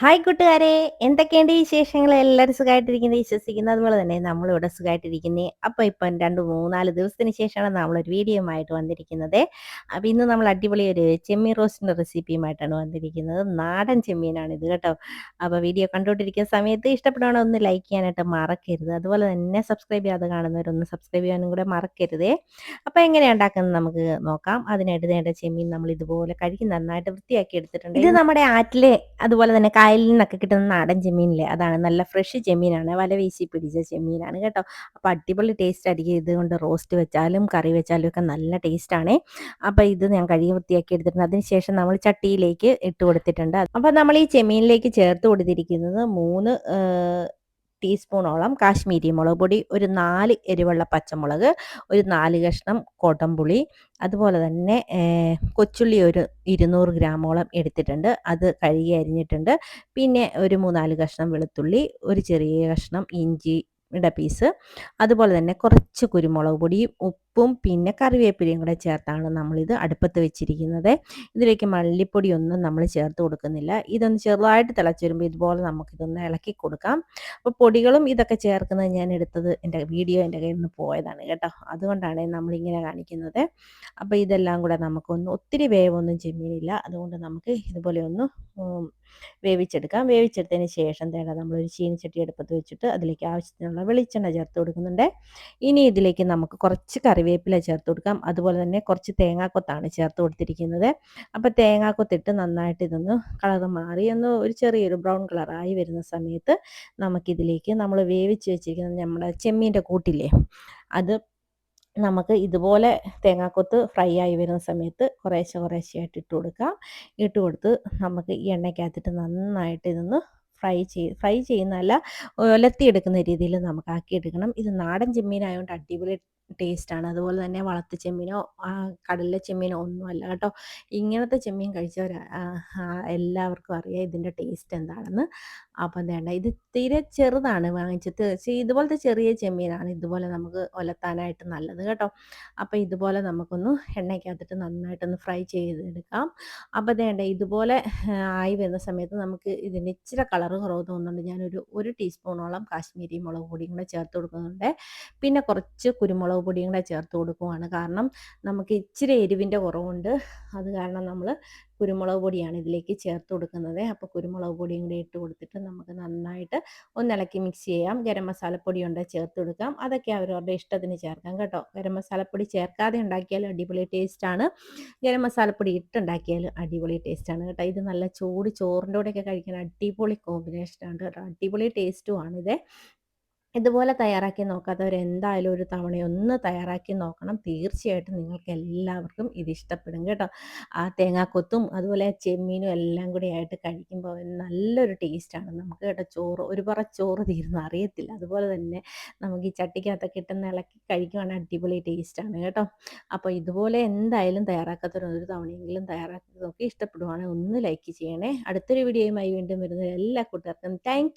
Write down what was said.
Hi കൂട്ടുകാരെ. എന്തൊക്കെയുണ്ട് വിശേഷങ്ങൾ? എല്ലാവരും സുഖമായിട്ടിരിക്കുന്നത് വിശ്വസിക്കുന്നത് അതുപോലെ തന്നെ നമ്മളിവിടെ സുഖമായിട്ടിരിക്കുന്നത് അപ്പോൾ ഇപ്പം രണ്ട് മൂന്നാൽ ദിവസത്തിന് ശേഷമാണ് നമ്മളൊരു വീഡിയോയുമായിട്ട് വന്നിരിക്കുന്നത്. അപ്പോൾ ഇന്ന് നമ്മൾ അടിപൊളി ഒരു ചെമ്മീൻ റോസ്റ്റിന്റെ റെസിപ്പിയുമായിട്ടാണ് വന്നിരിക്കുന്നത്. നാടൻ ചെമ്മീനാണ് ഇത് കേട്ടോ. അപ്പോൾ വീഡിയോ കണ്ടുകൊണ്ടിരിക്കുന്ന സമയത്ത് ഇഷ്ടപ്പെടുവാണെങ്കിൽ ഒന്ന് ലൈക്ക് ചെയ്യാനായിട്ട് മറക്കരുത്. അതുപോലെ തന്നെ സബ്സ്ക്രൈബ് ചെയ്യാതെ കാണുന്നവരൊന്ന് സബ്സ്ക്രൈബ് ചെയ്യാനും കൂടെ മറക്കരുതേ. അപ്പോൾ എങ്ങനെയാണ് ഉണ്ടാക്കുന്നത് നമുക്ക് നോക്കാം. അതിനായിട്ട് ചെമ്മീൻ നമ്മൾ ഇതുപോലെ കഴുകി നന്നായിട്ട് വൃത്തിയാക്കി എടുത്തിട്ടുണ്ട്. ഇത് നമ്മുടെ ആറ്റിലെ അതുപോലെ തന്നെ കായലിൽ നിന്നൊക്കെ കിട്ടുന്ന നാടൻ ചെമ്മീനില്ലേ? അതാണ്. നല്ല ഫ്രഷ് ചെമ്മീനാണ്. വല വീശി പിടിച്ച ചെമ്മീനാണ് കേട്ടോ. അപ്പോൾ അടിപൊളി ടേസ്റ്റ് ആയിരിക്കും ഇതുകൊണ്ട് റോസ്റ്റ് വെച്ചാലും കറി വെച്ചാലും ഒക്കെ നല്ല ടേസ്റ്റാണ് അപ്പോൾ ഇത് ഞാൻ കഴുകി വൃത്തിയാക്കി എടുത്തിട്ടുണ്ട്. അതിനുശേഷം നമ്മൾ ചട്ടിയിലേക്ക് ഇട്ട് കൊടുത്തിട്ടുണ്ട്. അപ്പോൾ നമ്മൾ ഈ ചെമ്മീനിലേക്ക് ചേർത്ത് കൊടുത്തിരിക്കുന്നത് മൂന്ന് ടീസ്പൂണോളം കാശ്മീരി മുളക് പൊടി ഒരു നാല് എരിവുള്ള പച്ചമുളക് ഒരു നാല് കഷ്ണം കോട്ടംപുളി അതുപോലെ തന്നെ കൊച്ചുള്ളി ഒരു ഇരുന്നൂറ് ഗ്രാമോളം എടുത്തിട്ടുണ്ട്. അത് കഴുകി അരിഞ്ഞിട്ടുണ്ട്. പിന്നെ ഒരു മൂന്നാൽ കഷ്ണം വെളുത്തുള്ളി ഒരു ചെറിയ കഷ്ണം ഇഞ്ചി യുടെ പീസ് അതുപോലെ തന്നെ കുറച്ച് കുരുമുളക് പൊടിയും ഉപ്പും പിന്നെ കറിവേപ്പിലയും കൂടെ ചേർത്താണ് നമ്മളിത് അടുപ്പത്ത് വെച്ചിരിക്കുന്നത്. ഇതിലേക്ക് മല്ലിപ്പൊടിയൊന്നും നമ്മൾ ചേർത്ത് കൊടുക്കുന്നില്ല. ഇതൊന്ന് ചെറുതായിട്ട് തിളച്ച് വരുമ്പോൾ ഇതുപോലെ നമുക്കിതൊന്ന് ഇളക്കി കൊടുക്കാം. അപ്പോൾ പൊടികളും ഇതൊക്കെ ചേർക്കുന്നത് ഞാൻ എടുത്തത് എന്റെ വീഡിയോ എന്റെ കയ്യിൽ നിന്ന് പോയതാണ് കേട്ടോ. അതുകൊണ്ടാണ് നമ്മളിങ്ങനെ കാണിക്കുന്നത്. അപ്പോൾ ഇതെല്ലാം കൂടെ നമുക്കൊന്ന് ഒത്തിരി വേവൊന്നും ചെമ്മീനില്ല. അതുകൊണ്ട് നമുക്ക് ഇതുപോലെ ഒന്ന് വേവിച്ചെടുക്കാം. വേവിച്ചെടുത്തതിന് ശേഷം തേടാം നമ്മളൊരു ചീനിച്ചട്ടി അടുപ്പത്ത് വെച്ചിട്ട് അതിലേക്ക് ആവശ്യത്തിനുള്ള വെളിച്ചെണ്ണ ചേർത്ത് കൊടുക്കുന്നുണ്ട്. ഇനി ഇതിലേക്ക് നമുക്ക് കുറച്ച് കറിവേപ്പില ചേർത്ത് കൊടുക്കാം. അതുപോലെ തന്നെ കുറച്ച് തേങ്ങാക്കൊത്താണ് ചേർത്ത് കൊടുത്തിരിക്കുന്നത്. അപ്പോൾ തേങ്ങാക്കൊത്തിട്ട് നന്നായിട്ട് ഇതൊന്ന് കളർ മാറി ഒന്ന് ഒരു ചെറിയൊരു ബ്രൗൺ കളറായി വരുന്ന സമയത്ത് നമുക്കിതിലേക്ക് നമ്മൾ വേവിച്ച് വെച്ചിരിക്കുന്ന നമ്മുടെ ചെമ്മീന്റെ കൂട്ടില്ലേ അത് നമുക്ക് ഇതുപോലെ തേങ്ങാക്കൊത്ത് ഫ്രൈ ആയി വരുന്ന സമയത്ത് കുറേശ്ശെ കുറേശ്ശെയായിട്ട് ഇട്ട് കൊടുക്കാം. ഇട്ട് കൊടുത്ത് നമുക്ക് ഈ എണ്ണയ്ക്കകത്തിട്ട് നന്നായിട്ട് ഇതൊന്ന് ഫ്രൈ ചെയ്ത് ഫ്രൈ ചെയ്യുന്നതല്ല ഒലത്തിയെടുക്കുന്ന രീതിയിൽ നമുക്ക് ആക്കിയെടുക്കണം ഇത് നാടൻ ചെമ്മീനായതുകൊണ്ട് അടിപൊളി ടേസ്റ്റാണ്. അതുപോലെ തന്നെ വളർത്ത ചെമ്മീനോ കടലിലെ ചെമ്മീനോ ഒന്നുമല്ല കേട്ടോ. ഇങ്ങനത്തെ ചെമ്മീൻ കഴിച്ചവർ എല്ലാവർക്കും അറിയാം ഇതിന്റെ ടേസ്റ്റ് എന്താണെന്ന്. അപ്പം വേണ്ട ഇത് തീരെ ചെറുതാണ് വാങ്ങിച്ചത്. ഇതുപോലത്തെ ചെറിയ ചെമ്മീനാണ് ഇതുപോലെ നമുക്ക് ഒലത്താനായിട്ട് നല്ലത് കേട്ടോ. അപ്പം ഇതുപോലെ നമുക്കൊന്ന് എണ്ണയ്ക്കകത്തിട്ട് നന്നായിട്ടൊന്ന് ഫ്രൈ ചെയ്തെടുക്കാം. അപ്പം വേണ്ട ഇതുപോലെ ആയി വരുന്ന സമയത്ത് നമുക്ക് ഇതിന് ഇച്ചിരി കളറ് കുറവ് തോന്നുന്നുണ്ട്. ഞാനൊരു ഒരു ടീസ്പൂണോളം കാശ്മീരി മുളക് പൊടിയും കൂടെ ചേർത്ത് കൊടുക്കുന്നുണ്ട്. പിന്നെ കുറച്ച് കുരുമുളക് മുളക് പൊടിയും കൂടെ ചേർത്ത് കൊടുക്കുവാണ്. കാരണം നമുക്ക് ഇച്ചിരി എരിവിന്റെ കുറവുണ്ട്. അത് കാരണം നമ്മൾ കുരുമുളക് പൊടിയാണ് ഇതിലേക്ക് ചേർത്ത് കൊടുക്കുന്നത്. അപ്പോൾ കുരുമുളക് പൊടിയും കൂടി ഇട്ട് കൊടുത്തിട്ട് നമുക്ക് നന്നായിട്ട് ഒന്നിളക്കി മിക്സ് ചെയ്യാം. ഗരം മസാലപ്പൊടി ഉണ്ട് ചേർത്ത് കൊടുക്കാം. അതൊക്കെ അവരവരുടെ ഇഷ്ടത്തിന് ചേർക്കാം കേട്ടോ. ഗരം മസാലപ്പൊടി ചേർക്കാതെ ഉണ്ടാക്കിയാലും അടിപൊളി ടേസ്റ്റാണ് ഗരം മസാലപ്പൊടി ഇട്ടുണ്ടാക്കിയാലും അടിപൊളി ടേസ്റ്റാണ് കേട്ടോ. ഇത് നല്ല ചൂട് ചോറിന്റെ കൂടെയൊക്കെ കഴിക്കാൻ അടിപൊളി കോമ്പിനേഷനാണ് കേട്ടോ. അടിപൊളി ടേസ്റ്റുമാണിത് ഇതുപോലെ തയ്യാറാക്കി നോക്കാത്തവർ എന്തായാലും ഒരു ഒന്ന് തയ്യാറാക്കി നോക്കണം. തീർച്ചയായിട്ടും നിങ്ങൾക്ക് എല്ലാവർക്കും ഇത് ഇഷ്ടപ്പെടും കേട്ടോ. ആ തേങ്ങാക്കൊത്തും അതുപോലെ ചെമ്മീനും എല്ലാം കൂടി ആയിട്ട് കഴിക്കുമ്പോൾ നല്ലൊരു ടേസ്റ്റാണ് നമുക്ക് കേട്ടോ ചോറ് ഒരു പറ ചോറ് തീരുന്ന അറിയത്തില്ല. അതുപോലെ തന്നെ നമുക്ക് ഈ ചട്ടിക്കകത്തൊക്കെ കിട്ടുന്ന ഇളക്കി കഴിക്കുവാണെങ്കിൽ അടിപൊളി ടേസ്റ്റാണ് കേട്ടോ. അപ്പോൾ ഇതുപോലെ എന്തായാലും തയ്യാറാക്കാത്തവർ ഒരു തവണയെങ്കിലും തയ്യാറാക്കി നോക്കി ഇഷ്ടപ്പെടുവാണെങ്കിൽ ഒന്ന് ലൈക്ക് ചെയ്യണേ. അടുത്തൊരു വീഡിയോയുമായി വീണ്ടും വരുന്ന എല്ലാ കൂട്ടുകാർക്കും താങ്ക്